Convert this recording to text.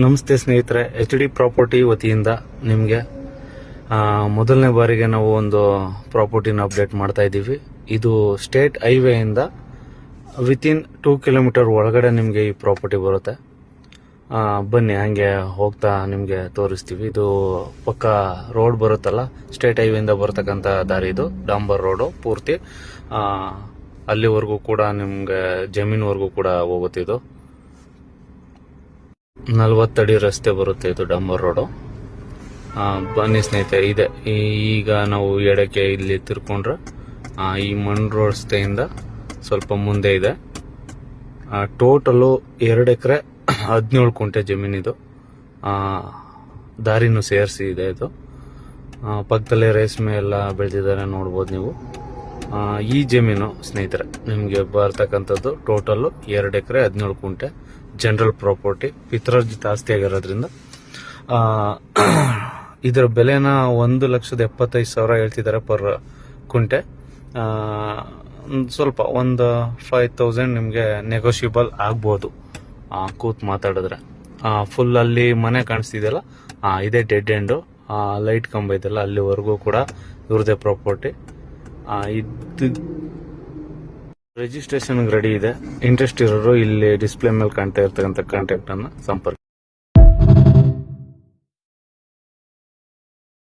ನಮಸ್ತೆ ಸ್ನೇಹಿತರೆ, H D property ವತಿಯಿಂದ ನಿಮಗೆ ಮೊದಲನೇ ಬಾರಿಗೆ ನಾವು ಒಂದು ಪ್ರಾಪರ್ಟಿನ ಅಪ್ಡೇಟ್ ಮಾಡ್ತಾ ಇದ್ದೀವಿ. ಇದು ಸ್ಟೇಟ್ ಹೈವೇಯಿಂದ ವಿತಿನ್ ಟೂ ಕಿಲೋಮೀಟರ್ ಒಳಗಡೆ ನಿಮಗೆ ಈ ಪ್ರಾಪರ್ಟಿ ಬರುತ್ತೆ. ಬನ್ನಿ, ಹಂಗೆ ಹೋಗ್ತಾ ನಿಮಗೆ ತೋರಿಸ್ತೀವಿ. ಇದು ಪಕ್ಕ ರೋಡ್ ಬರುತ್ತಲ್ಲ, ಸ್ಟೇಟ್ ಹೈವೇಯಿಂದ ಬರತಕ್ಕಂಥ ದಾರಿ ಇದು, ಡಾಂಬರ್ ರೋಡು ಪೂರ್ತಿ. ಅಲ್ಲಿವರೆಗೂ ಕೂಡ ನಿಮಗೆ ಜಮೀನ್ವರೆಗೂ ಕೂಡ ಹೋಗುತ್ತಿದ್ದು ನಲ್ವತ್ತಡಿ ರಸ್ತೆ ಬರುತ್ತೆ ಇದು ಡಂಬರ್ ರೋಡು. ಬನ್ನಿ ಸ್ನೇಹಿತರೆ, ಇದೆ. ಈಗ ನಾವು ಎಡಕ್ಕೆ ಇಲ್ಲಿ ತಿರ್ಕೊಂಡ್ರೆ ಈ ಮಣ್ಣು ರಸ್ತೆಯಿಂದ ಸ್ವಲ್ಪ ಮುಂದೆ ಇದೆ. ಟೋಟಲು ಎರಡು ಎಕರೆ ಹದಿನೇಳು ಕುಂಟೆ ಜಮೀನಿದು ದಾರಿನೂ ಸೇರಿಸಿ ಇದೆ ಇದು. ಪಕ್ಕದಲ್ಲೇ ರೇಷ್ಮೆ ಎಲ್ಲ ಬೆಳೆದಿದ್ದಾರೆ, ನೋಡ್ಬೋದು ನೀವು. ಈ ಜಮೀನು ಸ್ನೇಹಿತರೆ, ನಿಮಗೆ ಬರ್ತಕ್ಕಂಥದ್ದು ಟೋಟಲ್ ಎರಡು ಎಕರೆ ಹದಿನೇಳು ಕುಂಟೆ ಜನರಲ್ ಪ್ರಾಪರ್ಟಿ ಪಿತ್ರಾರ್ಜಿತ ಆಸ್ತಿ ಆಗಿರೋದ್ರಿಂದ. ಇದರ ಬೆಲೆನ ಒಂದು ಲಕ್ಷದ ಎಪ್ಪತ್ತೈದು ಸಾವಿರ ಹೇಳ್ತಿದ್ದಾರೆ ಪರ್ ಕುಂಟೆ. ಸ್ವಲ್ಪ ಒಂದು ಫೈವ್ ತೌಸಂಡ್ ನಿಮಗೆ ನೆಗೋಷಿಯಬಲ್ ಆಗ್ಬೋದು. ಕೂತ್ ಮಾತಾಡಿದ್ರೆ. ಫುಲ್ ಅಲ್ಲಿ ಮನೆ ಕಾಣಿಸ್ತಿದೆಯಲ್ಲ ಇದೇ ಡೆಡ್ ಎಂಡು ಲೈಟ್ ಕಂಬ ಇದೆಯಲ್ಲ, ಅಲ್ಲಿವರೆಗೂ ಕೂಡ ಇವ್ರದೇ ಪ್ರಾಪರ್ಟಿ ಇದು ರಿಜಿಸ್ಟ್ರೇಷನ್ ರೆಡಿ ಇದೆ. ಇಂಟ್ರೆಸ್ಟ್ ಇರೋರು ಇಲ್ಲಿ ಡಿಸ್ಪ್ಲೇ ಮೇಲೆ ಕಾಣ್ತಾ ಇರ್ತಕ್ಕಂಥ ಕಾಂಟ್ಯಾಕ್ಟ್ ಅನ್ನ ಸಂಪರ್ಕ